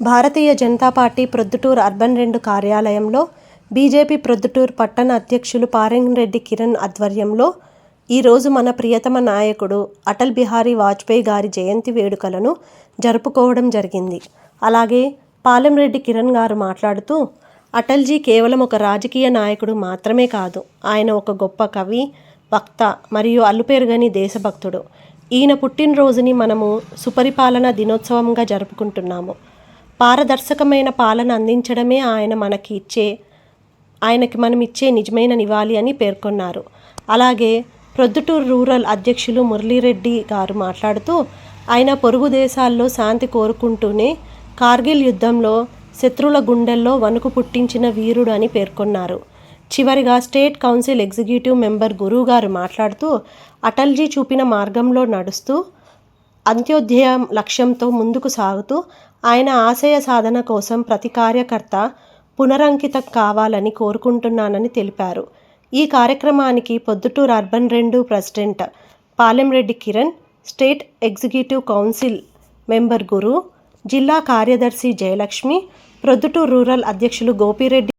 భారతీయ Janata party Proddatur urban రెండు కార్యాలయంలో BJP Proddatur పట్టణ అధ్యక్షులు పారంగిరెడ్డి కిరణ్ ఆధ్వర్యంలో ఈరోజు మన ప్రియతమ నాయకుడు అటల్ బిహారీ వాజ్పేయి గారి జయంతి వేడుకలను జరుపుకోవడం జరిగింది. అలాగే పాలెంరెడ్డి కిరణ్ గారు మాట్లాడుతూ అటల్జీ కేవలం ఒక రాజకీయ నాయకుడు మాత్రమే కాదు ఆయన ఒక గొప్ప కవి వక్త మరియు అల్లుపేరుగని దేశభక్తుడు. ఈయన పుట్టినరోజుని మనము సుపరిపాలన దినోత్సవంగా జరుపుకుంటున్నాము. పారదర్శకమైన పాలన అందించడమే ఆయన మనకి ఇచ్చే ఆయనకి మనం ఇచ్చే నిజమైన నివాళి అని పేర్కొన్నారు. అలాగే ప్రొద్దుటూరు రూరల్ అధ్యక్షులు మురళీరెడ్డి గారు మాట్లాడుతూ ఆయన పొరుగు దేశాల్లో శాంతి కోరుకుంటూనే కార్గిల్ యుద్ధంలో శత్రువుల గుండెల్లో వణుకు పుట్టించిన వీరుడు అని పేర్కొన్నారు. చివరిగా స్టేట్ కౌన్సిల్ ఎగ్జిక్యూటివ్ మెంబర్ గురువు గారు మాట్లాడుతూ అటల్జీ చూపిన మార్గంలో నడుస్తూ అంత్యోదయ లక్ష్యంతో ముందుకు సాగుతూ ఆయన ఆశయ సాధన కోసం ప్రతి కార్యకర్త పునరంకితం కావాలని కోరుకుంటున్నానని తెలిపారు. ఈ కార్యక్రమానికి పొద్దుటూరు అర్బన్ రెండు president Palemreddy Kiran state executive council member Guru జిల్లా కార్యదర్శి జయలక్ష్మి ప్రొద్దుటూరు రూరల్ అధ్యక్షులు గోపిరెడ్డి